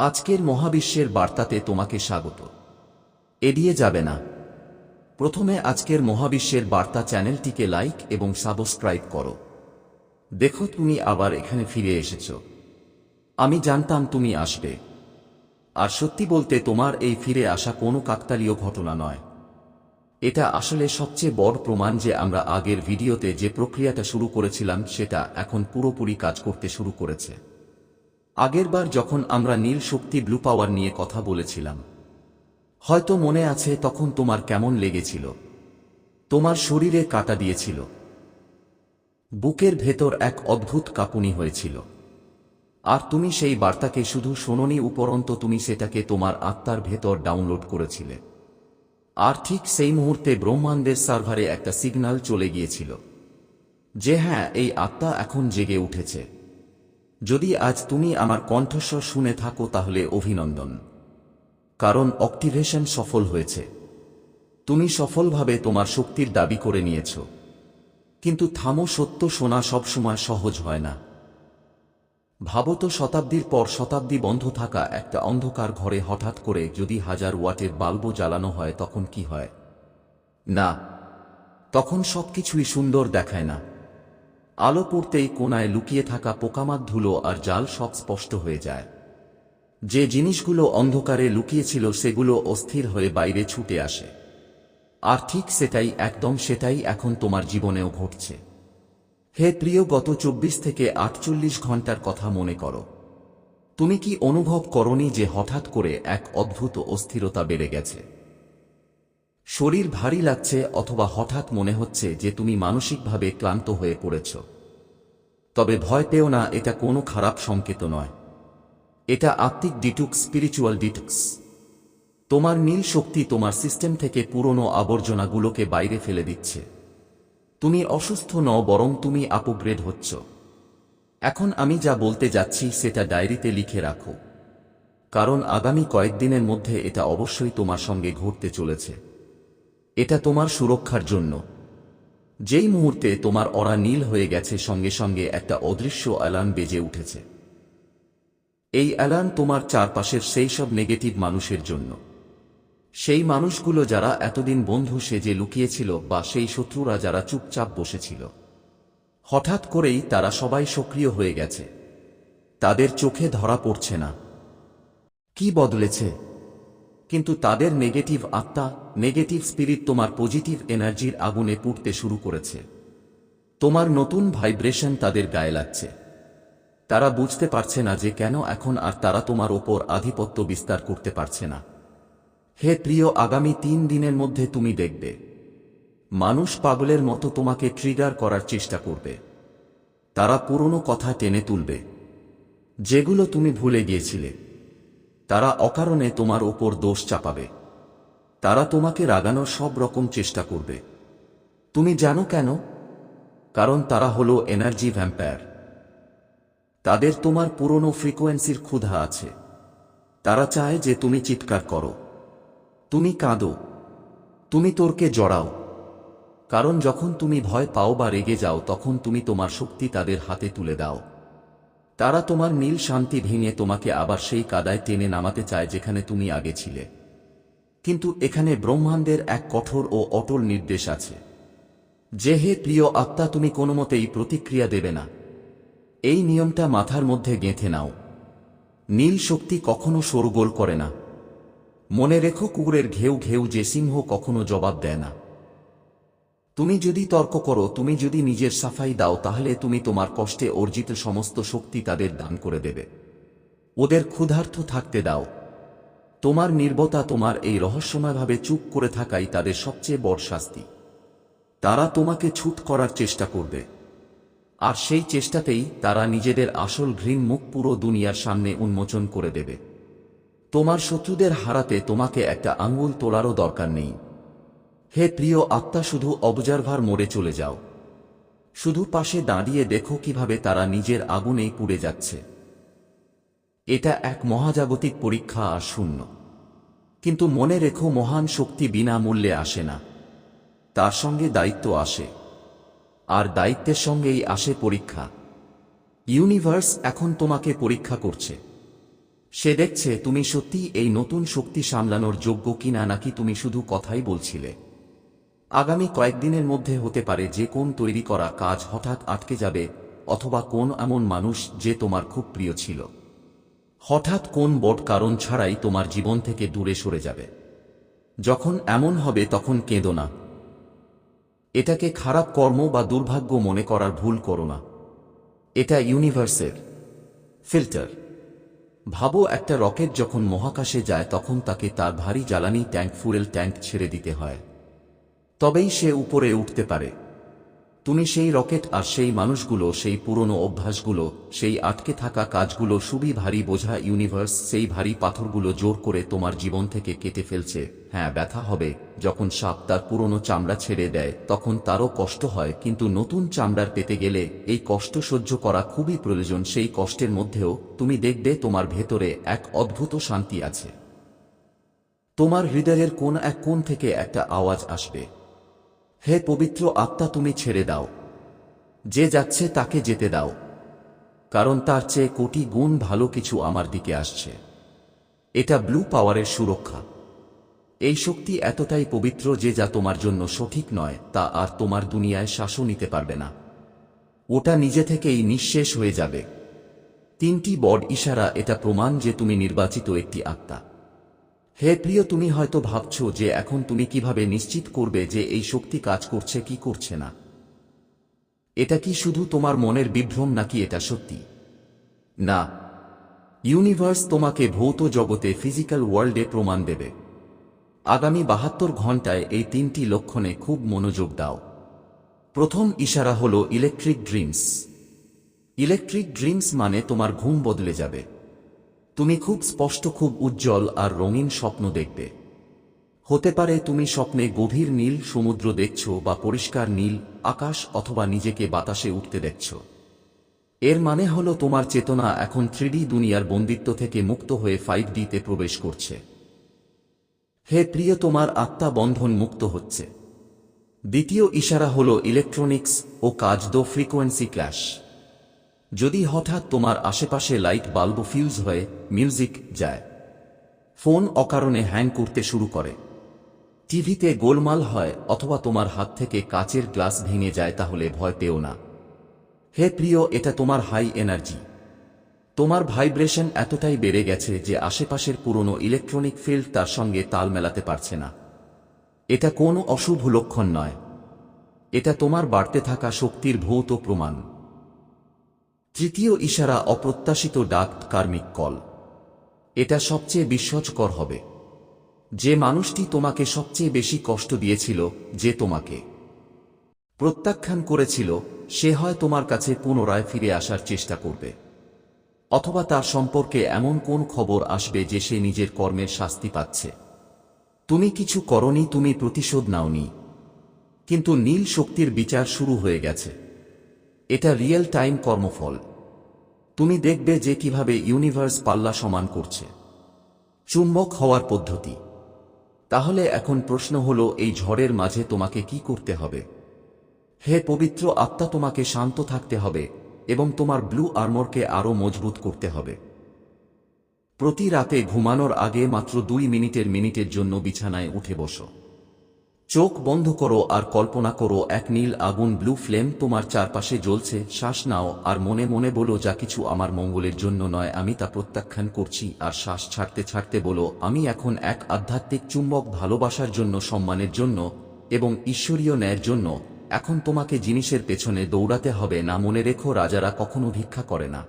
আজকের মহাবিশ্বের বার্তাতে তোমাকে স্বাগত। এড়িয়ে যাবে না। প্রথমে আজকের মহাবিশ্বের বার্তা চ্যানেলটিকে লাইক এবং সাবস্ক্রাইব করো। দেখো তুমি আবার এখানে ফিরে এসেছ। আমি জানতাম তুমি আসবে। আর সত্যি বলতে তোমার এই ফিরে আসা কোনো কাকতালীয় ঘটনা নয়। এটা আসলে সবচেয়ে বড় প্রমাণ যে আমরা আগের ভিডিওতে যে প্রক্রিয়াটা শুরু করেছিলাম সেটা এখন পুরোপুরি কাজ করতে শুরু করেছে। আগেরবার যখন আমরা নীল শক্তি ব্লু পাওয়ার নিয়ে কথা বলেছিলাম। হয়তো মনে আছে তখন তোমার কেমন লেগেছিল। তোমার শরীরে কাটা দিয়েছিল। বুকের ভেতর এক অদ্ভুত কাঁপুনি হয়েছিল। আর তুমি সেই বার্তাকে শুধু শোনোনি উপরন্ত তুমি সেটাকে তোমার আত্মার ভেতর ডাউনলোড করেছিলে। আর ঠিক সেই মুহূর্তে ব্রহ্মাণ্ডের সার্ভারে একটা সিগন্যাল চলে গিয়েছিল। যে হ্যাঁ এই আত্মা এখন জেগে উঠেছে। যদি আজ তুমি আমার কণ্ঠস্বর শুনে থাকো তাহলে অভিনন্দন। কারণ অক্টিভেশন সফল হয়েছে। তুমি সফলভাবে তোমার শক্তির দাবি করে নিয়েছ। কিন্তু থামো, সত্য শোনা সবসময় সহজ হয় না। ভাবত শতাব্দীর পর শতাব্দী বন্ধ থাকা একটা অন্ধকার ঘরে হঠাৎ করে যদি হাজার ওয়াটের বাল্ব জ্বালানো হয় তখন কি হয়? না। তখন সবকিছুই সুন্দর দেখায় না। আলো পড়তেই কোনায় লুকিয়ে থাকা পোকামাক ধুলো আর জাল সব স্পষ্ট হয়ে যায়। যে জিনিসগুলো অন্ধকারে লুকিয়েছিল সেগুলো অস্থির হয়ে বাইরে ছুটে আসে। আর ঠিক সেটাই, একদম সেটাই এখন তোমার জীবনেও ঘটছে। হে প্রিয়, গত চব্বিশ থেকে আটচল্লিশ ঘণ্টার কথা মনে করো। তুমি কি অনুভব করনি যে হঠাৎ করে এক অদ্ভুত অস্থিরতা বেড়ে গেছে? শরীর ভারী লাগছে অথবা হঠাৎ মনে হচ্ছে যে তুমি মানসিকভাবে ক্লান্ত হয়ে পড়েছ। তবে ভয় পেও না, এটা কোনো খারাপ সংকেত নয়। এটা আত্মিক ডিটুক্স, স্পিরিচুয়াল ডিটুক্স। তোমার নীল শক্তি তোমার সিস্টেম থেকে পুরনো আবর্জনাগুলোকে বাইরে ফেলে দিচ্ছে। তুমি অসুস্থ নও, বরং তুমি আপগ্রেড হচ্ছ। এখন আমি যা বলতে যাচ্ছি সেটা ডায়েরিতে লিখে রাখো। কারণ আগামী কয়েকদিনের মধ্যে এটা অবশ্যই তোমার সঙ্গে ঘটতে চলেছে। এটা তোমার সুরক্ষার জন্য। যেই মুহূর্তে তোমার অরা নীল হয়ে গেছে, সঙ্গে সঙ্গে একটা অদৃশ্য অ্যালার্ম বেজে উঠেছে। এই অ্যালার্ম তোমার চারপাশের সেই সব নেগেটিভ মানুষের জন্য। সেই মানুষগুলো যারা এতদিন বন্ধু সেজে লুকিয়েছিল বা সেই শত্রুরা যারা চুপচাপ বসেছিল। হঠাৎ করেই তারা সবাই সক্রিয় হয়ে গেছে। তাদের চোখে ধরা পড়ছে না। কি বদলেছে? কিন্তু তাদের নেগেটিভ আত্মা নেগেটিভ স্পিরিট তোমার পজিটিভ এনার্জির আগুনে পুড়তে শুরু করেছে। তোমার নতুন ভাইব্রেশন তাদের গায়ে লাগছে। তারা বুঝতে পারছে না যে কেন এখন আর তারা তোমার ওপর আধিপত্য বিস্তার করতে পারছে না। হে প্রিয়, আগামী তিন দিনের মধ্যে তুমি দেখবে। মানুষ পাগলের মতো তোমাকে ট্রিগার করার চেষ্টা করবে। তারা পুরনো কথা টেনে তুলবে। যেগুলো তুমি ভুলে গিয়েছিলে। তারা অকারণে তোমার ওপর দোষ চাপাবে। তারা তোমাকে রাগানোর সব রকম চেষ্টা করবে। তুমি জানো কেন? কারণ তারা হলো এনার্জি ভ্যাম্পায়ার তাদের তোমার পুরনো ফ্রিকোয়েন্সির ক্ষুধা আছে। তারা চায় যে তুমি চিৎকার করো। তুমি কাঁদো। তুমি তোরকে জড়াও। কারণ যখন তুমি ভয় পাও বা রেগে যাও, তখন তুমি তোমার শক্তি তাদের হাতে তুলে দাও। তারা তোমার নীল শান্তি ভেঙে তোমাকে আবার সেই কাদায় টেনে নামাতে চায় যেখানে তুমি আগে ছিলে। কিন্তু এখানে ব্রহ্মাণ্ডের এক কঠোর ও অটল নির্দেশ আছে। যে হে প্রিয় আত্মা, তুমি কোনো মতেই প্রতিক্রিয়া দেবে না। এই নিয়মটা মাথার মধ্যে গেঁথে নাও। নীল শক্তি কখনো শোরগোল করে না। মনে রেখো কুকুরের ঘেউ ঘেউ যে সিংহ কখনো জবাব দেয় না। তুমি যদি তর্ক করো, তুমি যদি নিজের সাফাই দাও, তাহলে তুমি তোমার কষ্টে অর্জিত সমস্ত শক্তি তাদের দান করে দেবে। ওদের ক্ষুধার্থ থাকতে দাও। তোমার নির্বতা তোমার এই রহস্যময়ভাবে চুপ করে থাকাই তাদের সবচেয়ে বড় শাস্তি। তারা তোমাকে ছুট করার চেষ্টা করবে। আর সেই চেষ্টাতেই তারা নিজেদের আসল ঘৃণ মুখ পুরো দুনিয়ার সামনে উন্মোচন করে দেবে। তোমার শত্রুদের হারাতে তোমাকে একটা আঙ্গুল তোলারও দরকার নেই। হে প্রিয় আত্মা, শুধু অবজারভার মোড়ে চলে যাও। শুধু পাশে দাঁড়িয়ে দেখো কীভাবে তারা নিজের আগুনেই পুড়ে যাচ্ছে। এটা এক মহাজাগতিক পরীক্ষা আর শূন্য। কিন্তু মনে রেখো, মহান শক্তি বিনামূল্যে আসে না। তার সঙ্গে দায়িত্ব আসে। আর দায়িত্বের সঙ্গেই আসে পরীক্ষা। ইউনিভার্স এখন তোমাকে পরীক্ষা করছে। সে দেখছে তুমি সত্যি এই নতুন শক্তি সামলানোর যোগ্য কিনা নাকি তুমি শুধু কথাই বলছিলে। আগামী কয়েকদিনের মধ্যে হতে পারে যে কোন তৈরি করা কাজ হঠাৎ আটকে যাবে অথবা কোন এমন মানুষ যে তোমার খুব প্রিয় ছিল। হঠাৎ কোন বট কারণ ছাড়াই তোমার জীবন থেকে দূরে সরে যাবে। যখন এমন হবে তখন কেঁদো না। এটাকে খারাপ কর্ম বা দুর্ভাগ্য মনে করার ভুল করো না। এটা ইউনিভার্সের ফিল্টার। ভাবো একটা রকেট যখন মহাকাশে যায় তখন তাকে তার ভারী জ্বালানি ট্যাঙ্ক, ফুয়েল ট্যাঙ্ক ছেড়ে দিতে হয়। তবেই সে উপরে উঠতে পারে। তুমি সেই রকেট আর সেই মানুষগুলো, সেই পুরনো অভ্যাসগুলো, সেই আটকে থাকা কাজগুলো সুবি ভারী বোঝা ইউনিভার্স, সেই ভারী পাথরগুলো জোর করে তোমার জীবন থেকে কেটে ফেলছে। হ্যাঁ ব্যথা হবে। যখন সাপ তার পুরনো চামড়া ছেড়ে দেয়, তখন তারও কষ্ট হয়। কিন্তু নতুন চামড়ার পেতে গেলে এই কষ্ট সহ্য করা খুবই প্রয়োজন। সেই কষ্টের মধ্যেও তুমি দেখবে তোমার ভেতরে এক অদ্ভুত শান্তি আছে। তোমার হৃদয়ের কোন এক কোণ থেকে একটা আওয়াজ আসবে। হে পবিত্র আত্মা তুমি ছেড়ে দাও। যে যাচ্ছে তাকে যেতে দাও। কারণ তার চেয়ে কোটি গুণ ভালো কিছু আমার দিকে আসছে। এটা ব্লু পাওয়ারের সুরক্ষা। এই শক্তি এতটাই পবিত্র যে যা তোমার জন্য সঠিক নয়, তা আর তোমার দুনিয়ায় শাসন নিতে পারবে না। ওটা নিজে থেকেই নিঃশেষ হয়ে যাবে। তিনটি বড ইশারা এটা প্রমাণ যে তুমি নির্বাচিত একটি আত্মা। হে প্রিয়, তুমি হয়তো ভাবছ যে এখন তুমি কীভাবে নিশ্চিত করবে যে এই শক্তি কাজ করছে কি করছে না। এটা কি শুধু তোমার মনের বিভ্রম নাকি এটা সত্যি? না। ইউনিভার্স তোমাকে ভৌত জগতে ফিজিক্যাল ওয়ার্ল্ডে প্রমাণ দেবে। আগামী বাহাত্তর ঘন্টায় এই তিনটি লক্ষণে খুব মনোযোগ দাও। প্রথম ইশারা হল ইলেকট্রিক ড্রিমস। ইলেকট্রিক ড্রিমস মানে তোমার ঘুম বদলে যাবে। তুমি খুব স্পষ্ট, খুব উজ্জ্বল আর রঙিন স্বপ্ন দেখবে। হতে পারে তুমি স্বপ্নে গভীর নীল সমুদ্র দেখছ বা পরিষ্কার নীল আকাশ অথবা নিজেকে বাতাসে উঠতে দেখছ। এর মানে হল তোমার চেতনা এখন থ্রিডি দুনিয়ার বন্দিত্ব থেকে মুক্ত হয়ে ফাইভ ডিতে প্রবেশ করছে। হে প্রিয়, তোমার আত্মা বন্ধন মুক্ত হচ্ছে। দ্বিতীয় ইশারা হল ইলেকট্রনিক্স ও কাজ দো ফ্রিকোয়েন্সি ক্ল্যাশ যদি হঠাৎ তোমার আশেপাশে লাইট বাল্ব ফিউজ হয়ে মিউজিক যায়। ফোন অকারণে হ্যাং করতে শুরু করে। টিভিতে গোলমাল হয় অথবা তোমার হাত থেকে কাচের গ্লাস ভেঙে যায় তাহলে ভয় পেও না। হে প্রিয়, এটা তোমার হাই এনার্জি। তোমার ভাইব্রেশন এতটাই বেড়ে গেছে যে আশেপাশের পুরনো ইলেকট্রনিক ফিল্ড তার সঙ্গে তাল মেলাতে পারছে না। এটা কোনো অশুভ লক্ষণ নয়। এটা তোমার বাড়তে থাকা শক্তির ভৌত প্রমাণ। তৃতীয় ইশারা অপ্রত্যাশিত ডাক কার্মিক কল। এটা সবচেয়ে বিস্ময়কর হবে। যে মানুষটি তোমাকে সবচেয়ে বেশি কষ্ট দিয়েছিল, যে তোমাকে প্রত্যাখ্যান করেছিল, সে হয় তোমার কাছে পুনরায় ফিরে আসার চেষ্টা করবে। অথবা তার সম্পর্কে এমন কোন খবর আসবে যে সে নিজের কর্মের শাস্তি পাচ্ছে। তুমি কিছু করনি, তুমি প্রতিশোধ নাওনি। কিন্তু নীল শক্তির বিচার শুরু হয়ে গেছে। এটা রিয়েল টাইম কর্মফল। তুমি দেখবে যে কীভাবে ইউনিভার্স পাল্লা সমান করছে। চুম্বক হওয়ার পদ্ধতি। তাহলে এখন প্রশ্ন হল, এই ঝড়ের মাঝে তোমাকে কি করতে হবে? হে পবিত্র আত্মা, তোমাকে শান্ত থাকতে হবে এবং তোমার ব্লু আর্মরকে আরও মজবুত করতে হবে। প্রতি রাতে ঘুমানোর আগে মাত্র দুই মিনিটের মিনিটের জন্য বিছানায় উঠে বসো। চোখ বন্ধ করো আর কল্পনা করো, এক নীল আগুন ব্লু ফ্লেম তোমার চারপাশে জ্বলছে, শ্বাস নাও, আর মনে মনে বলো, যা কিছু আমার মঙ্গলের জন্য নয়, আমি তা প্রত্যাখ্যান করছি। আর শ্বাস ছাড়তে ছাড়তে বলো, আমি এখন এক আধ্যাত্মিক চুম্বক ভালোবাসার জন্য, সম্মানের জন্য এবং ঈশ্বরীয় ন্যায়ের জন্য, এখন তোমাকে জিনিসের পেছনে দৌড়াতে হবে। না মনে রেখো, রাজারা কখনো ভিক্ষা করে না।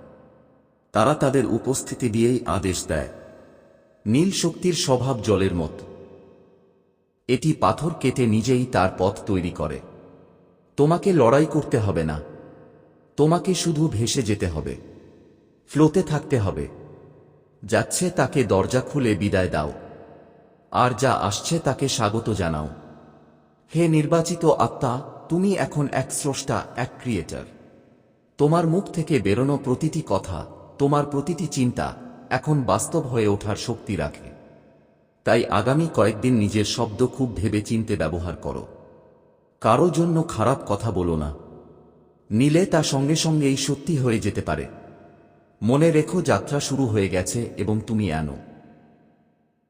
তারা তাদের উপস্থিতি দিয়েই আদেশ দেয়। নীল শক্তির স্বভাব জলের মতো। এটি পাথর কেটে নিজেই তার পথ তৈরি করে। তোমাকে লড়াই করতে হবে না। তোমাকে শুধু ভেসে যেতে হবে। ফ্লোতে থাকতে হবে। যাচ্ছে তাকে দরজা খুলে বিদায় দাও। আর যা আসছে তাকে স্বাগত জানাও। হে নির্বাচিত আত্মা, তুমি এখন এক স্রষ্টা, এক ক্রিয়েটার তোমার মুখ থেকে বেরোনো প্রতিটি কথা, তোমার প্রতিটি চিন্তা এখন বাস্তব হয়ে ওঠার শক্তি রাখে। তাই আগামী কয়েকদিন নিজের শব্দ খুব ভেবে চিনতে ব্যবহার করো। কারও জন্য খারাপ কথা বলো না। নিলে তা সঙ্গে সঙ্গে এই সত্যি হয়ে যেতে পারে। মনে রেখো যাত্রা শুরু হয়ে গেছে এবং তুমি আনো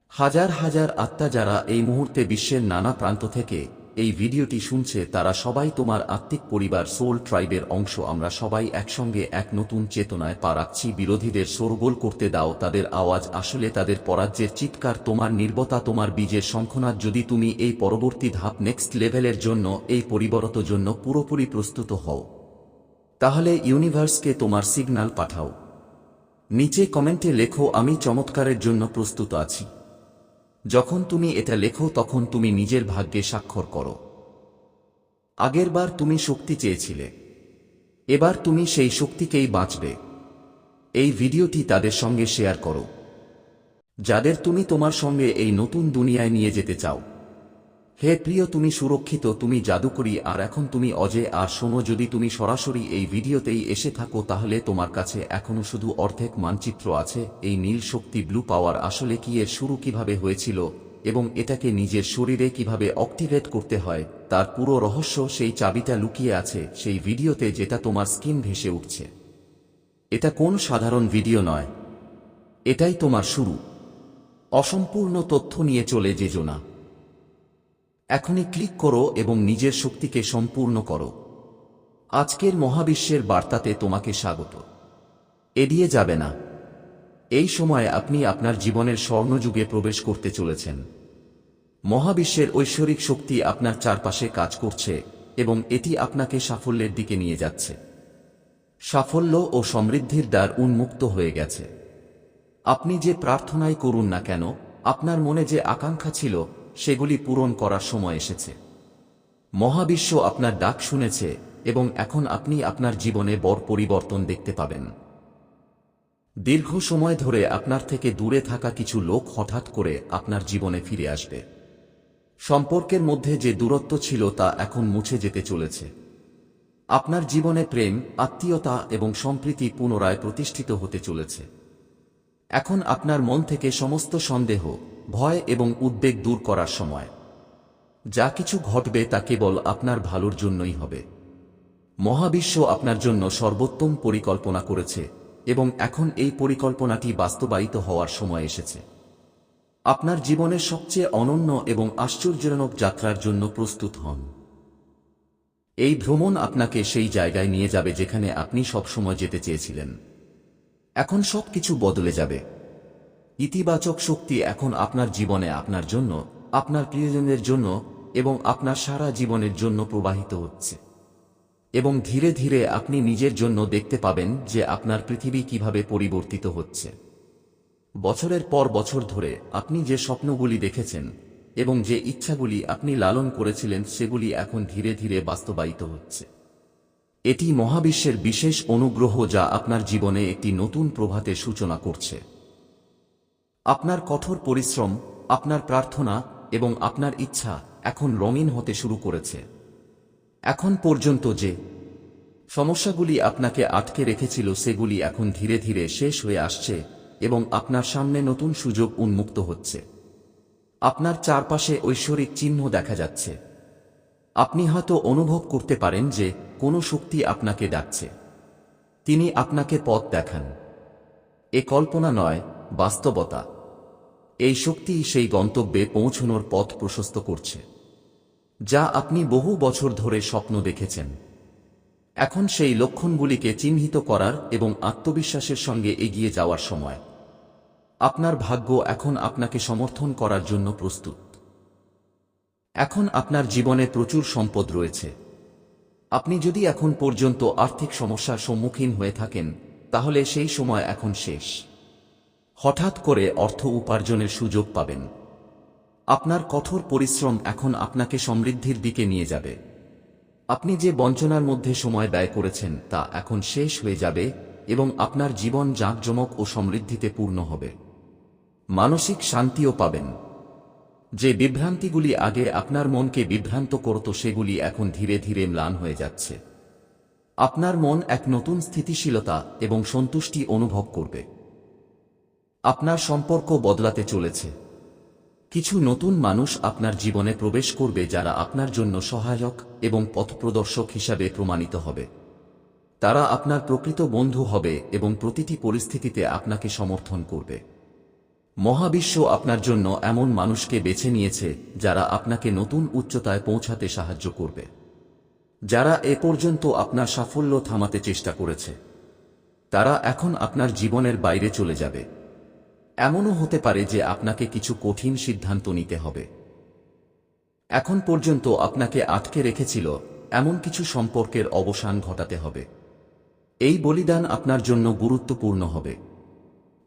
হাজার হাজার আত্মা যারা এই মুহূর্তে বিশ্বের নানা প্রান্ত থেকে এই ভিডিওটি শুনছে তারা সবাই তোমার আত্মিক পরিবার সোল ট্রাইবের অংশ, আমরা সবাই একসঙ্গে এক নতুন চেতনায় পা রাখছি, বিরোধীদের শোরগোল করতে দাও, তাদের আওয়াজ আসলে তাদের পরাজ্যের চিৎকার, তোমার নির্বতা, তোমার বীজের শঙ্খনাথ যদি তুমি এই পরবর্তী ধাপ নেক্সট লেভেলের জন্য, এই পরিবরত জন্য পুরোপুরি প্রস্তুত হও। তাহলে ইউনিভার্সকে তোমার সিগন্যাল পাঠাও। নিচে কমেন্টে লেখো, আমি চমৎকারের জন্য প্রস্তুত আছি। যখন তুমি এটা লেখো, তখন তুমি নিজের ভাগ্যে স্বাক্ষর করো। আগেরবার তুমি শক্তি চেয়েছিলে। এবার তুমি সেই শক্তিকেই বাঁচবে। এই ভিডিওটি তাদের সঙ্গে শেয়ার করো। যাদের তুমি তোমার সঙ্গে এই নতুন দুনিয়ায় নিয়ে যেতে চাও। হে প্রিয়, তুমি সুরক্ষিত, তুমি জাদুকরি, আর এখন তুমি অজে, আর শোনো, যদি তুমি সরাসরি এই ভিডিওতেই এসে থাকো, তাহলে তোমার কাছে এখনও শুধু অর্ধেক মানচিত্র আছে, এই নীল শক্তি ব্লু পাওয়ার আসলে কি এর শুরু কীভাবে হয়েছিল, এবং এটাকে নিজের শরীরে কীভাবে অক্টিভেট করতে হয়, তার পুরো রহস্য সেই চাবিটা লুকিয়ে আছে, সেই ভিডিওতে যেটা তোমার স্কিন ভেসে উঠছে। এটা কোন সাধারণ ভিডিও নয়। এটাই তোমার শুরু। অসম্পূর্ণ তথ্য নিয়ে চলে যেজো না। এখনই ক্লিক করো এবং নিজের শক্তিকে সম্পূর্ণ করো। আজকের মহাবিশ্বের বার্তাতে তোমাকে স্বাগত। এড়িয়ে যাবে না। এই সময়ে আপনি আপনার জীবনের স্বর্ণযুগে প্রবেশ করতে চলেছেন। মহাবিশ্বের ঐশ্বরিক শক্তি আপনার চারপাশে কাজ করছে এবং এটি আপনাকে সাফল্যের দিকে নিয়ে যাচ্ছে। সাফল্য ও সমৃদ্ধির দ্বার উন্মুক্ত হয়ে গেছে। আপনি যে প্রার্থনাই করুন না কেন, আপনার মনে যে আকাঙ্ক্ষা ছিল সেগুলি পূরণ করার সময় এসেছে। মহাবিশ্ব আপনার ডাক শুনেছে এবং এখন আপনি আপনার জীবনে বড় পরিবর্তন দেখতে পাবেন। দীর্ঘ সময় ধরে আপনার থেকে দূরে থাকা কিছু লোক হঠাৎ করে আপনার জীবনে ফিরে আসবে। সম্পর্কের মধ্যে যে দূরত্ব ছিল তা এখন মুছে যেতে চলেছে। আপনার জীবনে প্রেম, আত্মীয়তা এবং সম্প্রীতি পুনরায় প্রতিষ্ঠিত হতে চলেছে। এখন আপনার মন থেকে সমস্ত সন্দেহ, ভয় এবং উদ্বেগ দূর করার সময়। যা কিছু ঘটবে তা কেবল আপনার ভালোর জন্যই হবে। মহাবিশ্ব আপনার জন্য সর্বোত্তম পরিকল্পনা করেছে এবং এখন এই পরিকল্পনাটি বাস্তবায়িত হওয়ার সময় এসেছে। আপনার জীবনের সবচেয়ে অনন্য এবং আশ্চর্যজনক যাত্রার জন্য প্রস্তুত হন। এই ভ্রমণ আপনাকে সেই জায়গায় নিয়ে যাবে যেখানে আপনি সবসময় যেতে চেয়েছিলেন। এখন সব কিছু বদলে যাবে। ইতিবাচক শক্তি এখন আপনার জীবনে আপনার জন্য, আপনার প্রিয়জনের জন্য এবং আপনার সারা জীবনের জন্য প্রবাহিত হচ্ছে। এবং ধীরে ধীরে আপনি নিজের জন্য দেখতে পাবেন যে আপনার পৃথিবী কীভাবে পরিবর্তিত হচ্ছে। বছরের পর বছর ধরে আপনি যে স্বপ্নগুলি দেখেছেন এবং যে ইচ্ছাগুলি আপনি লালন করেছিলেন সেগুলি এখন ধীরে ধীরে বাস্তবায়িত হচ্ছে। এটি মহাবিশ্বের বিশেষ অনুগ্রহ যা আপনার জীবনে একটি নতুন প্রভাতে সূচনা করছে। আপনার কঠোর পরিশ্রম, আপনার প্রার্থনা এবং আপনার ইচ্ছা এখন রঙিন হতে শুরু করেছে। এখন পর্যন্ত যে সমস্যাগুলি আপনাকে আটকে রেখেছিল সেগুলি এখন ধীরে ধীরে শেষ হয়ে আসছে এবং আপনার সামনে নতুন সুযোগ উন্মুক্ত হচ্ছে। আপনার চারপাশে ঐশ্বরিক চিহ্ন দেখা যাচ্ছে। আপনি হয়তো অনুভব করতে পারেন যে কোনো শক্তি আপনাকে ডাকছে। তিনি আপনাকে পথ দেখান। এ কল্পনা নয়, বাস্তবতা। এই শক্তি সেই গন্তব্যে পৌঁছনোর পথ প্রশস্ত করছে, যা আপনি বহু বছর ধরে স্বপ্ন দেখেছেন। এখন সেই লক্ষণগুলিকে চিহ্নিত করার এবং আত্মবিশ্বাসের সঙ্গে এগিয়ে যাওয়ার সময়। আপনার ভাগ্য এখন আপনাকে সমর্থন করার জন্য প্রস্তুত। এখন আপনার জীবনে প্রচুর সম্পদ রয়েছে। আপনি যদি এখন পর্যন্ত আর্থিক সমস্যার সম্মুখীন হয়ে থাকেন, তাহলে সেই সময় এখন শেষ। হঠাৎ করে অর্থ উপার্জনের সুযোগ পাবেন। আপনার কঠোর পরিশ্রম এখন আপনাকে সমৃদ্ধির দিকে নিয়ে যাবে। আপনি যে বঞ্চনার মধ্যে সময় ব্যয় করেছেন, তা এখন শেষ হয়ে যাবে এবং আপনার জীবন জাঁকজমক ও সমৃদ্ধিতে পূর্ণ হবে। মানসিক শান্তিও পাবেন। যে বিভ্রান্তিগুলি আগে আপনার মনকে বিভ্রান্ত করত সেগুলি এখন ধীরে ধীরে ম্লান হয়ে যাচ্ছে। আপনার মন এক নতুন স্থিতিশীলতা এবং সন্তুষ্টি অনুভব করবে। আপনার সম্পর্ক বদলাতে চলেছে। কিছু নতুন মানুষ আপনার জীবনে প্রবেশ করবে যারা আপনার জন্য সহায়ক এবং পথপ্রদর্শক হিসাবে প্রমাণিত হবে। তারা আপনার প্রকৃত বন্ধু হবে এবং প্রতিটি পরিস্থিতিতে আপনাকে সমর্থন করবে। মহাবিশ্ব আপনার জন্য এমন মানুষকে বেছে নিয়েছে, যারা আপনাকে নতুন উচ্চতায় পৌঁছাতে সাহায্য করবে। যারা এ পর্যন্ত আপনার সাফল্য থামাতে চেষ্টা করেছে। তারা এখন আপনার জীবনের বাইরে চলে যাবে। এমনও হতে পারে যে আপনাকে কিছু কঠিন সিদ্ধান্ত নিতে হবে। এখন পর্যন্ত আপনাকে আটকে রেখেছিল এমন কিছু সম্পর্কের অবসান ঘটাতে হবে। এই বলিদান আপনার জন্য গুরুত্বপূর্ণ হবে।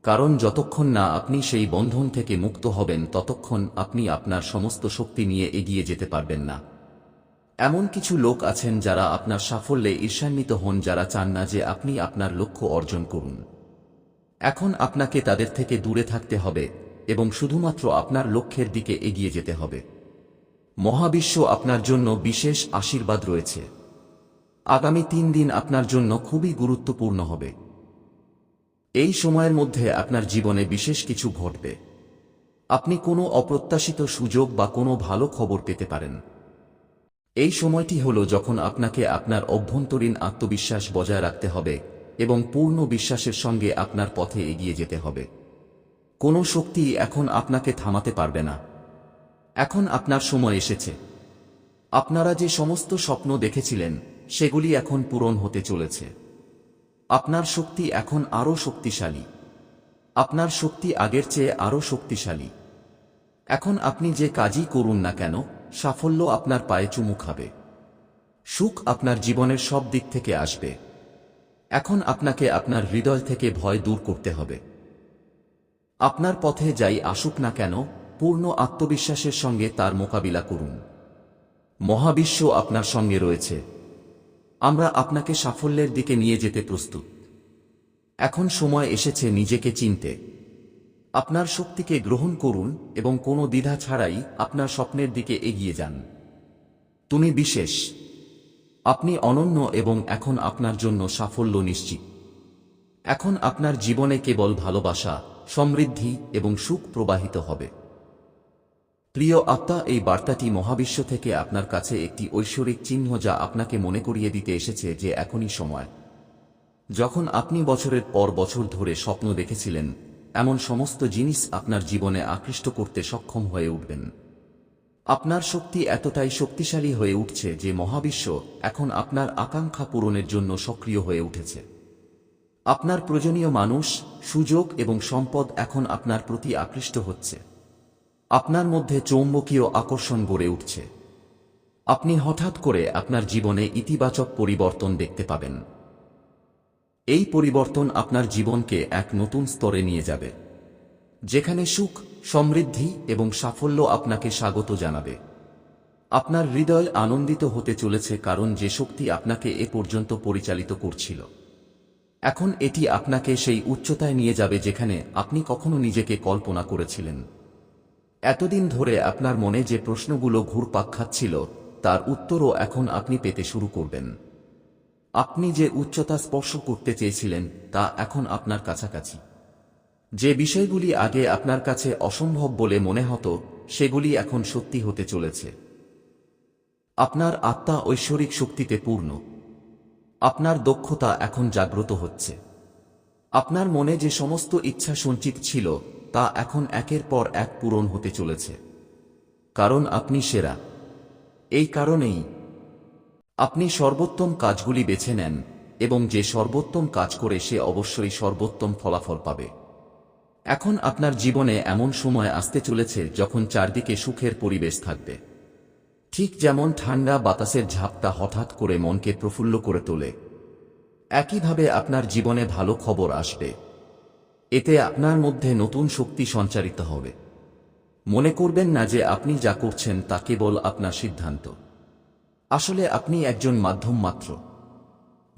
কারণ যতক্ষণ না আপনি সেই বন্ধন থেকে মুক্ত হবেন, ততক্ষণ আপনি আপনার সমস্ত শক্তি নিয়ে এগিয়ে যেতে পারবেন না। এমন কিছু লোক আছেন যারা আপনার সাফল্যে ঈর্ষান্বিত হন, যারা চান না যে আপনি আপনার লক্ষ্য অর্জন করুন। এখন আপনাকে তাদের থেকে দূরে থাকতে হবে এবং শুধুমাত্র আপনার লক্ষ্যের দিকে এগিয়ে যেতে হবে। মহাবিশ্ব আপনার জন্য বিশেষ আশীর্বাদ রয়েছে। আগামী তিন দিন আপনার জন্য খুবই গুরুত্বপূর্ণ হবে। এই সময়ের মধ্যে আপনার জীবনে বিশেষ কিছু ঘটবে। আপনি কোনো অপ্রত্যাশিত সুযোগ বা কোনো ভালো খবর পেতে পারেন। এই সময়টি হল যখন আপনাকে আপনার অভ্যন্তরীণ আত্মবিশ্বাস বজায় রাখতে হবে এবং পূর্ণ বিশ্বাসের সঙ্গে আপনার পথে এগিয়ে যেতে হবে। কোনো শক্তি এখন আপনাকে থামাতে পারবে না। এখন আপনার সময় এসেছে। আপনারা যে সমস্ত স্বপ্ন দেখেছিলেন, সেগুলি এখন পূরণ হতে চলেছে। আপনার শক্তি এখন আরও শক্তিশালী। আপনার শক্তি আগের চেয়ে আরও শক্তিশালী। এখন আপনি যে কাজই করুন না কেন, সাফল্য আপনার পায়ে চুমু খাবে। সুখ আপনার জীবনের সব দিক থেকে আসবে। এখন আপনাকে আপনার হৃদয় থেকে ভয় দূর করতে হবে। আপনার পথে যাই আসুক না কেন, পূর্ণ আত্মবিশ্বাসের সঙ্গে তার মোকাবিলা করুন। মহাবিশ্ব আপনার সঙ্গে রয়েছে। আমরা আপনাকে সাফল্যের দিকে নিয়ে যেতে প্রস্তুত। এখন সময় এসেছে নিজেকে চিনতে। আপনার শক্তিকে গ্রহণ করুন এবং কোনো দ্বিধা ছাড়াই আপনার স্বপ্নের দিকে এগিয়ে যান। তুমি বিশেষ। আপনি অনন্য এবং এখন আপনার জন্য সাফল্য নিশ্চিত। এখন আপনার জীবনে কেবল ভালোবাসা, সমৃদ্ধি এবং সুখ প্রবাহিত হবে। প্রিয় আত্মা, এই বার্তাটি মহাবিশ্ব থেকে আপনার কাছে একটি ঐশ্বরিক চিহ্ন যা আপনাকে মনে করিয়ে দিতে এসেছে যে এখনই সময়। যখন আপনি বছরের পর বছর ধরে স্বপ্ন দেখেছিলেন, এমন সমস্ত জিনিস আপনার জীবনে আকৃষ্ট করতে সক্ষম হয়ে উঠবেন। আপনার শক্তি এতটাই শক্তিশালী হয়ে উঠছে যে মহাবিশ্ব এখন আপনার আকাঙ্ক্ষা পূরণের জন্য সক্রিয় হয়ে উঠেছে। আপনার প্রয়োজনীয় মানুষ, সুযোগ এবং সম্পদ এখন আপনার প্রতি আকৃষ্ট হচ্ছে। আপনার মধ্যে চৌম্বকীয় আকর্ষণ গড়ে উঠছে। আপনি হঠাৎ করে আপনার জীবনে ইতিবাচক পরিবর্তন দেখতে পাবেন। এই পরিবর্তন আপনার জীবনকে এক নতুন স্তরে নিয়ে যাবে, যেখানে সুখ, সমৃদ্ধি এবং সাফল্য আপনাকে স্বাগত জানাবে। আপনার হৃদয় আনন্দিত হতে চলেছে কারণ যে শক্তি আপনাকে এ পর্যন্ত পরিচালিত করছিল। এখন এটি আপনাকে সেই উচ্চতায় নিয়ে যাবে যেখানে আপনি কখনো নিজেকে কল্পনা করেছিলেন। এতদিন ধরে আপনার মনে যে প্রশ্নগুলো ঘুরপাক খাচ্ছিল, তার উত্তরও এখন আপনি পেতে শুরু করবেন। আপনি যে উচ্চতা স্পর্শ করতে চেয়েছিলেন, তা এখন আপনার কাছাকাছি। যে বিষয়গুলি আগে আপনার কাছে অসম্ভব বলে মনে হতো, সেগুলি এখন সত্যি হতে চলেছে। আপনার আত্মা ঐশ্বরিক শক্তিতে পূর্ণ। আপনার দক্ষতা এখন জাগ্রত হচ্ছে। আপনার মনে যে সমস্ত ইচ্ছা সঞ্চিত ছিল তা এখন একের পর এক পূরণ হতে চলেছে। কারণ আপনি সেরা। এই কারণেই আপনি সর্বোত্তম কাজগুলি বেছে নেন এবং যে সর্বোত্তম কাজ করে সে অবশ্যই সর্বোত্তম ফলাফল পাবে। এখন আপনার জীবনে এমন সময় আসতে চলেছে যখন চারদিকে সুখের পরিবেশ থাকবে। ঠিক যেমন ঠান্ডা বাতাসের ঝাপটা হঠাৎ করে মনকে প্রফুল্ল করে তোলে। একইভাবে আপনার জীবনে ভালো খবর আসবে। এতে আপনার মধ্যে নতুন শক্তি সঞ্চারিত হবে। মনে করবেন না যে আপনি যা করছেন তা কেবল আপনার সিদ্ধান্ত। আসলে আপনি একজন মাধ্যম মাত্র।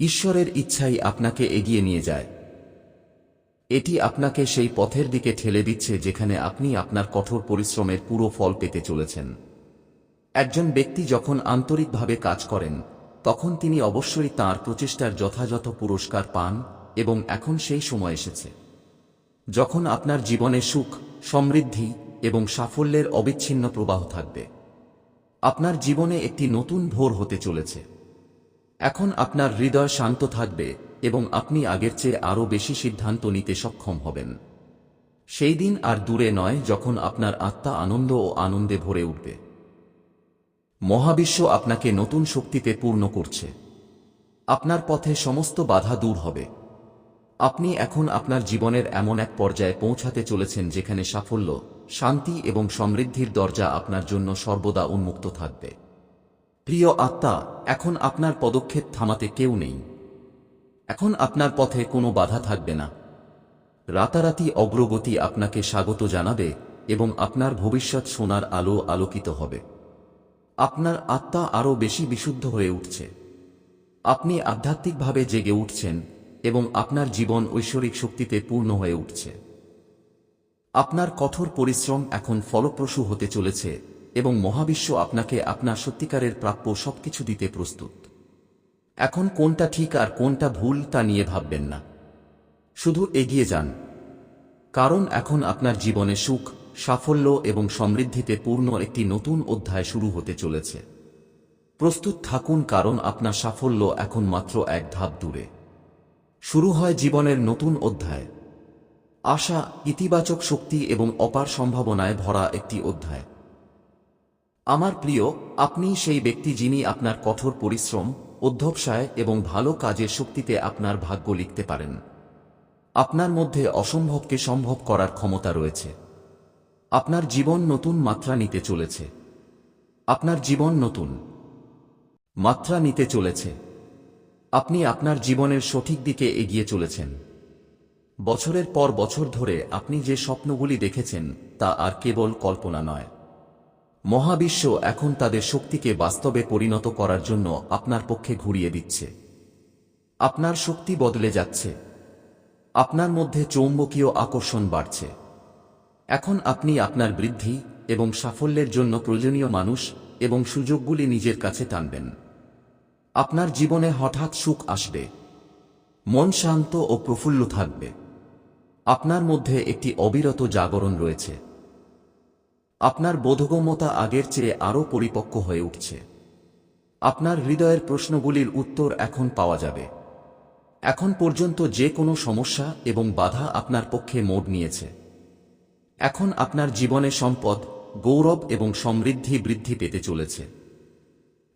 ঈশ্বরের ইচ্ছাই আপনাকে এগিয়ে নিয়ে যায়। এটি আপনাকে সেই পথের দিকে ঠেলে দিচ্ছে যেখানে আপনি আপনার কঠোর পরিশ্রমের পুরো ফল পেতে চলেছেন। একজন ব্যক্তি যখন আন্তরিকভাবে কাজ করেন, তখন তিনি অবশ্যই তার প্রচেষ্টার যথাযথ পুরস্কার পান এবং এখন সেই সময় এসেছে। যখন আপনার জীবনে সুখ, সমৃদ্ধি এবং সাফল্যের অবিচ্ছিন্ন প্রবাহ থাকবে। আপনার জীবনে একটি নতুন ভোর হতে চলেছে। এখন আপনার হৃদয় শান্ত থাকবে এবং আপনি আগের চেয়ে আরও বেশি সিদ্ধান্ত নিতে সক্ষম হবেন। সেই দিন আর দূরে নয় যখন আপনার আত্মা আনন্দ ও আনন্দে ভরে উঠবে। মহাবিশ্ব আপনাকে নতুন শক্তিতে পূর্ণ করছে। আপনার পথে সমস্ত বাধা দূর হবে। আপনি এখন আপনার জীবনের এমন এক পর্যায়ে পৌঁছাতে চলেছেন যেখানে সাফল্য, শান্তি এবং সমৃদ্ধির দরজা আপনার জন্য সর্বদা উন্মুক্ত থাকবে। প্রিয় আত্মা, এখন আপনার পদক্ষেপ থামাতে কেউ নেই। এখন আপনার পথে কোনো বাধা থাকবে না। রাতারাতি অগ্রগতি আপনাকে স্বাগত জানাবে এবং আপনার ভবিষ্যৎ সোনার আলো আলোকিত হবে। আপনার আত্মা আরও বেশি বিশুদ্ধ হয়ে উঠছে। আপনি আধ্যাত্মিকভাবে জেগে উঠছেন এবং আপনার জীবন ঐশ্বরিক শক্তিতে পূর্ণ হয়ে উঠছে। আপনার কঠোর পরিশ্রম এখন ফলপ্রসূ হতে চলেছে এবং মহাবিশ্ব আপনাকে আপনার সত্যিকারের প্রাপ্য সবকিছু দিতে প্রস্তুত। এখন কোনটা ঠিক আর কোনটা ভুল তা নিয়ে ভাববেন না। শুধু এগিয়ে যান। কারণ এখন আপনার জীবনে সুখ, সাফল্য এবং সমৃদ্ধিতে পূর্ণ একটি নতুন অধ্যায় শুরু হতে চলেছে। প্রস্তুত থাকুন কারণ আপনার সাফল্য এখন মাত্র এক ধাপ দূরে। শুরু হয় জীবনের নতুন অধ্যায়। আশা ইতিবাচক শক্তি এবং অপার সম্ভাবনায় ভরা একটি অধ্যায়। আমার প্রিয়, আপনি সেই ব্যক্তি যিনি আপনার কঠোর পরিশ্রম, অধ্যবসায় এবং ভালো কাজের শক্তিতে আপনার ভাগ্য লিখতে পারেন। আপনার মধ্যে অসম্ভবকে সম্ভব করার ক্ষমতা রয়েছে। আপনার জীবন নতুন মাত্রা নিতে চলেছে। আপনার জীবন নতুন মাত্রা নিতে চলেছে। আপনি আপনার জীবনের সঠিক দিকে এগিয়ে চলেছেন। বছরের পর বছর ধরে আপনি যে স্বপ্নগুলি দেখেছেন, তা আর কেবল কল্পনা নয়। মহাবিশ্ব এখন তাদের শক্তিকে বাস্তবে পরিণত করার জন্য আপনার পক্ষে ঘুরিয়ে দিচ্ছে। আপনার শক্তি বদলে যাচ্ছে। আপনার মধ্যে চৌম্বকীয় আকর্ষণ বাড়ছে। এখন আপনি আপনার বৃদ্ধি এবং সাফল্যের জন্য প্রয়োজনীয় মানুষ এবং সুযোগগুলি নিজের কাছে টানবেন। আপনার জীবনে হঠাৎ সুখ আসবে। মন শান্ত ও প্রফুল্ল থাকবে। আপনার মধ্যে একটি অবিরত জাগরণ রয়েছে। আপনার বোধগম্যতা আগের চেয়ে আরও পরিপক্ক হয়ে উঠছে। আপনার হৃদয়ের প্রশ্নগুলির উত্তর এখন পাওয়া যাবে। এখন পর্যন্ত যে কোনো সমস্যা এবং বাধা আপনার পক্ষে মোড় নিয়েছে। এখন আপনার জীবনে সম্পদ, গৌরব এবং সমৃদ্ধি বৃদ্ধি পেতে চলেছে।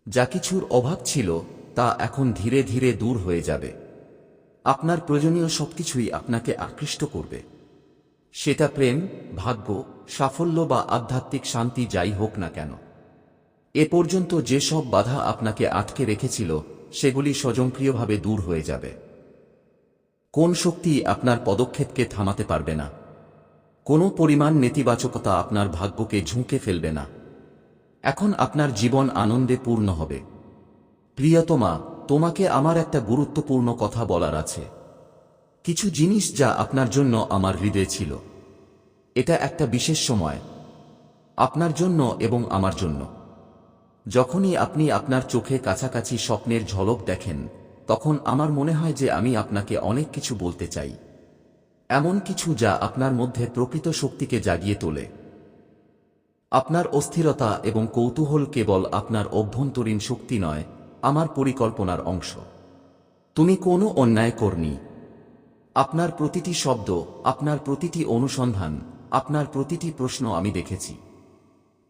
যা কিছুর অভাব ছিল, তা এখন ধীরে ধীরে দূর হয়ে যাবে। আপনার প্রয়োজনীয় সবকিছুই আপনাকে আকৃষ্ট করবে। সেটা প্রেম, ভাগ্য, সাফল্য বা আধ্যাত্মিক শান্তি যাই হোক না কেন। এ পর্যন্ত যেসব বাধা আপনাকে আটকে রেখেছিল, সেগুলি স্বজনক্রিয়ভাবে দূর হয়ে যাবে। কোন শক্তি আপনার পদক্ষেপকে থামাতে পারবে না। কোনো পরিমাণ নেতিবাচকতা আপনার ভাগ্যকে ঝুঁকে ফেলবে না। এখন আপনার জীবন আনন্দে পূর্ণ হবে। প্রিয়তমা, তোমাকে আমার একটা গুরুত্বপূর্ণ কথা বলার আছে। কিছু জিনিস যা আপনার জন্য আমার হৃদয়ে ছিল। এটা একটা বিশেষ সময়। আপনার জন্য এবং আমার জন্য। যখনই আপনি আপনার চোখে কাছাকাছি স্বপ্নের ঝলক দেখেন, তখন আমার মনে হয় যে আমি আপনাকে অনেক কিছু বলতে চাই। এমন কিছু যা আপনার মধ্যে প্রকৃত শক্তিকে জাগিয়ে তোলে। আপনার অস্থিরতা এবং কৌতূহল কেবল আপনার অভ্যন্তরীণ শক্তি নয়, আমার পরিকল্পনার অংশ। তুমি কোনো অন্যায় করনি। আপনার প্রতিটি শব্দ, আপনার প্রতিটি অনুসন্ধান, আপনার প্রতিটি প্রশ্ন আমি দেখেছি।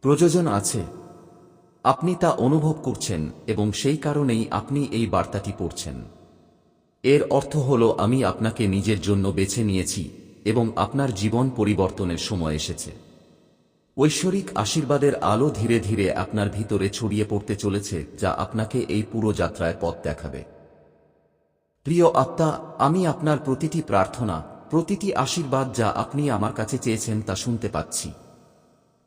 প্রযোজন আছে। আপনি তা অনুভব করছেন এবং সেই কারণেই আপনি এই বার্তাটি পড়ছেন। এর অর্থ হল, আমি আপনাকে নিজের জন্য বেছে নিয়েছি এবং আপনার জীবন পরিবর্তনের সময় এসেছে। ঐশ্বরিক আশীর্বাদের আলো ধীরে ধীরে আপনার ভিতরে ছড়িয়ে পড়তে চলেছে, যা আপনাকে এই পুরো যাত্রায় পথ দেখাবে। প্রিয় আত্মা, আমি আপনার প্রতিটি প্রার্থনা, প্রতিটি আশীর্বাদ যা আপনি আমার কাছে চেয়েছেন তা শুনতে পাচ্ছি।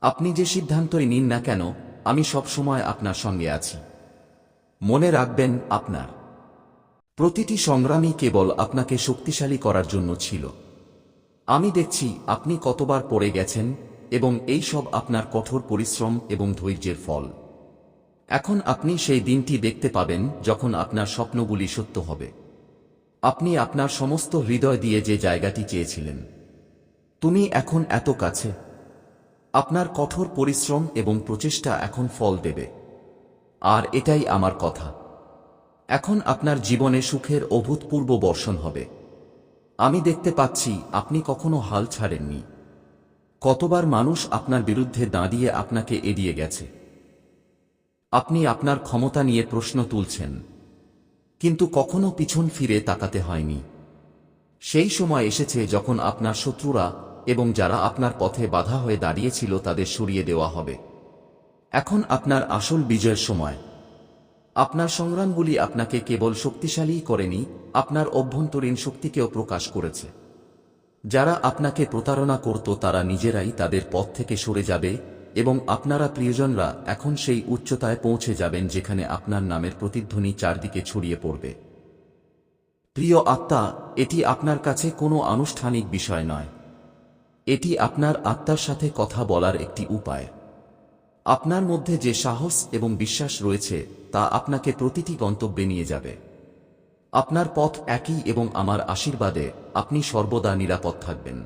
আপনি যে সিদ্ধান্তই নিন না কেন, আমি সবসময় আপনার সঙ্গে আছি। মনে রাখবেন, আপনার প্রতিটি সংগ্রামই কেবল আপনাকে শক্তিশালী করার জন্য ছিল। আমি দেখছি, আপনি কতবার পড়ে গেছেন এবং এই সব আপনার কঠোর পরিশ্রম এবং ধৈর্যের ফল। এখন আপনি সেই দিনটি দেখতে পাবেন যখন আপনার স্বপ্নগুলি সত্য হবে। আপনি আপনার সমস্ত হৃদয় দিয়ে যে জায়গাটি চেয়েছিলেন। তুমি এখন এত কাছে। আপনার কঠোর পরিশ্রম এবং প্রচেষ্টা এখন ফল দেবে। আর এটাই আমার কথা। এখন আপনার জীবনে সুখের অভূতপূর্ব বর্ষণ হবে। আমি দেখতে পাচ্ছি আপনি কখনো হাল ছাড়েননি। কতবার মানুষ আপনার বিরুদ্ধে দাঁড়িয়ে আপনাকে এড়িয়ে গেছে? আপনি আপনার ক্ষমতা নিয়ে প্রশ্ন তুলছেন। কিন্তু কখনো পিছন ফিরে তাকাতে হয়নি। সেই সময় এসেছে যখন আপনার শত্রুরা এবং যারা আপনার পথে বাধা হয়ে দাঁড়িয়েছিল তাদের সরিয়ে দেওয়া হবে। এখন আপনার আসল বিজয়ের সময়। আপনার সংগ্রামগুলি আপনাকে কেবল শক্তিশালীই করেনি, আপনার অভ্যন্তরীণ শক্তিকেও প্রকাশ করেছে। যারা আপনাকে প্রতারণা করত তারা নিজেরাই তাদের পথ থেকে সরে যাবে এবং আপনারা প্রিয়জনরা এখন সেই উচ্চতায় পৌঁছে যাবেন যেখানে আপনার নামের প্রতিধ্বনি চারদিকে ছড়িয়ে পড়বে। প্রিয় আত্মা, এটি আপনার কাছে কোনো আনুষ্ঠানিক বিষয় নয়। এটি আপনার আত্মার সাথে কথা বলার একটি উপায়। আপনার মধ্যে যে সাহস এবং বিশ্বাস রয়েছে তা আপনাকে প্রতিটি গন্তব্যে নিয়ে যাবে। আপনার পথ একই এবং আমার আশীর্বাদে আপনি সর্বদা নিরাপদ থাকবেন।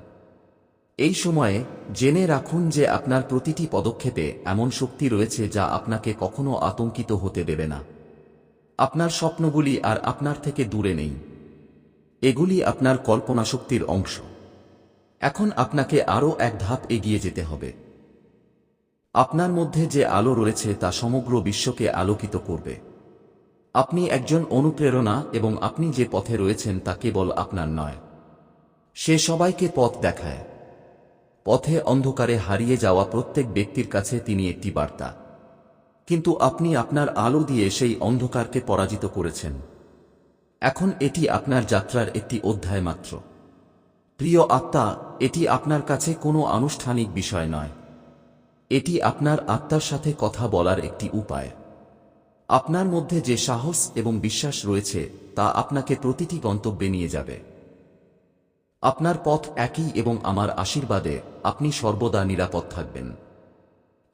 এই সময়ে জেনে রাখুন যে আপনার প্রতিটি পদক্ষেপে এমন শক্তি রয়েছে যা আপনাকে কখনো আতঙ্কিত হতে দেবে না। আপনার স্বপ্নগুলি আর আপনার থেকে দূরে নেই। এগুলি আপনার কল্পনা শক্তির অংশ। এখন আপনাকে আরও এক ধাপ এগিয়ে যেতে হবে। আপনার মধ্যে যে আলো রয়েছে তা সমগ্র বিশ্বকে আলোকিত করবে। আপনি একজন অনুপ্রেরণা এবং আপনি যে পথে রয়েছেন তা কেবল আপনার নয়। সে সবাইকে পথ দেখায়। পথে অন্ধকারে হারিয়ে যাওয়া প্রত্যেক ব্যক্তির কাছে তিনি একটি বার্তা। কিন্তু আপনি আপনার আলো দিয়ে সেই অন্ধকারকে পরাজিত করেছেন। এখন এটি আপনার যাত্রার একটি অধ্যায় মাত্র। প্রিয় আত্মা, এটি আপনার কাছে কোনো আনুষ্ঠানিক বিষয় নয়। এটি আপনার আত্মার সাথে কথা বলার একটি উপায়। আপনার মধ্যে যে সাহস এবং বিশ্বাস রয়েছে, তা আপনাকে প্রতিটি গন্তব্যে নিয়ে যাবে। আপনার পথ একই এবং আমার আশীর্বাদে আপনি সর্বদা নিরাপদ থাকবেন।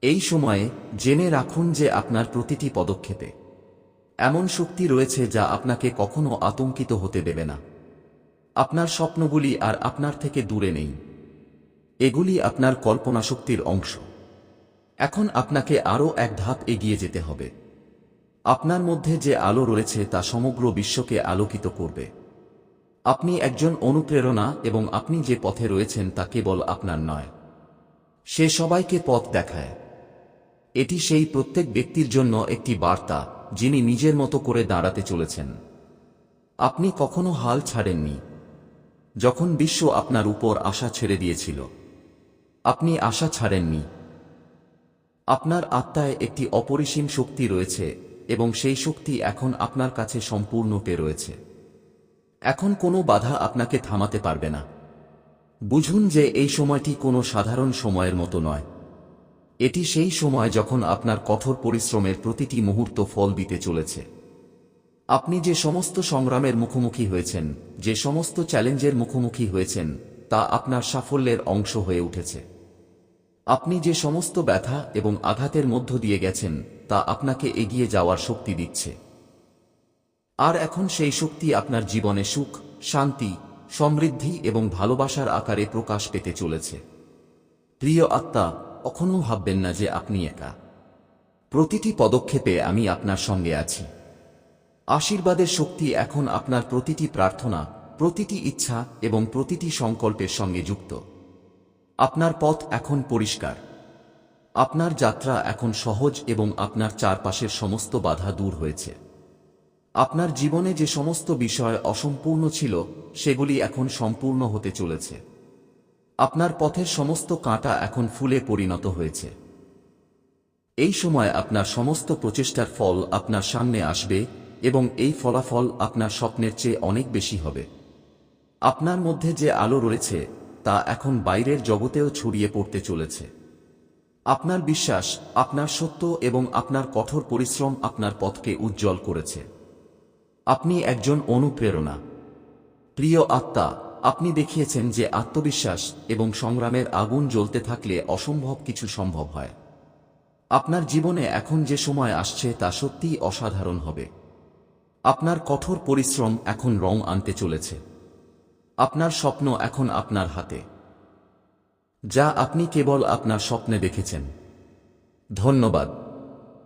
এই সময়ে জেনে রাখুন যে আপনার প্রতিটি পদক্ষেপে এমন শক্তি রয়েছে যা আপনাকে কখনো আতঙ্কিত হতে দেবে না। আপনার স্বপ্নগুলি আর আপনার থেকে দূরে নেই। এগুলি আপনার কল্পনা শক্তির অংশ। এখন আপনাকে আরও এক ধাপ এগিয়ে যেতে হবে। আপনার মধ্যে যে আলো রয়েছে তা সমগ্র বিশ্বকে আলোকিত করবে। আপনি একজন অনুপ্রেরণা এবং আপনি যে পথে রয়েছেন তা কেবল আপনার নয়। সে সবাইকে পথ দেখায়। এটি সেই প্রত্যেক ব্যক্তির জন্য একটি বার্তা, যিনি নিজের মতো করে দাঁড়াতে চলেছেন। আপনি কখনো হাল ছাড়েননি। যখন বিশ্ব আপনার উপর আশা ছেড়ে দিয়েছিল, আপনি আশা ছাড়েননি। আপনার আত্মায় একটি অপরিসীম শক্তি রয়েছে এবং সেই শক্তি এখন আপনার কাছে সম্পূর্ণপে রয়েছে। এখন কোনো বাধা আপনাকে থামাতে পারবে না। বুঝুন যে এই সময়টি কোনো সাধারণ সময়ের মতো নয়। এটি সেই সময় যখন আপনার কঠোর পরিশ্রমের প্রতিটি মুহূর্ত ফল দিতে চলেছে। আপনি যে সমস্ত সংগ্রামের মুখোমুখি হয়েছেন, যে সমস্ত চ্যালেঞ্জের মুখোমুখি হয়েছেন, তা আপনার সাফল্যের অংশ হয়ে উঠেছে। আপনি যে সমস্ত ব্যথা এবং আঘাতের মধ্য দিয়ে গেছেন তা আপনাকে এগিয়ে যাওয়ার শক্তি দিচ্ছে। আর এখন সেই শক্তি আপনার জীবনে সুখ, শান্তি, সমৃদ্ধি এবং ভালোবাসার আকারে প্রকাশ পেতে চলেছে। প্রিয় আত্মা, কখনো ভাববেন না যে আপনি একা। প্রতিটি পদক্ষেপে আমি আপনার সঙ্গে আছি। আশীর্বাদের শক্তি এখন আপনার প্রতিটি প্রার্থনা, প্রতিটি ইচ্ছা এবং প্রতিটি সংকল্পের সঙ্গে যুক্ত। আপনার পথ এখন পরিষ্কার। আপনার যাত্রা এখন সহজ এবং আপনার চারপাশের সমস্ত বাধা দূর হয়েছে। আপনার জীবনে যে সমস্ত বিষয় অসম্পূর্ণ ছিল, সেগুলি এখন সম্পূর্ণ হতে চলেছে। আপনার পথের সমস্ত কাঁটা এখন ফুলে পরিণত হয়েছে। এই সময় আপনার সমস্ত প্রচেষ্টার ফল আপনার সামনে আসবে এবং এই ফলাফল আপনার স্বপ্নের চেয়ে অনেক বেশি হবে। আপনার মধ্যে যে আলো রয়েছে, তা এখন বাইরের জগতেও ছড়িয়ে পড়তে চলেছে। আপনার বিশ্বাস, আপনার সত্য এবং আপনার কঠোর পরিশ্রম আপনার পথকে উজ্জ্বল করেছে। আপনি একজন অনুপ্রেরণা। প্রিয় আত্মা, আপনি দেখিয়েছেন যে আত্মবিশ্বাস এবং সংগ্রামের আগুন জ্বলতে থাকলে অসম্ভব কিছু সম্ভব হয়। আপনার জীবনে এখন যে সময় আসছে তা সত্যিই অসাধারণ হবে। আপনার কঠোর পরিশ্রম এখন রং আনতে চলেছে। আপনার স্বপ্ন এখন আপনার হাতে। যা আপনি কেবল আপনার স্বপ্নে দেখেছেন। ধন্যবাদ।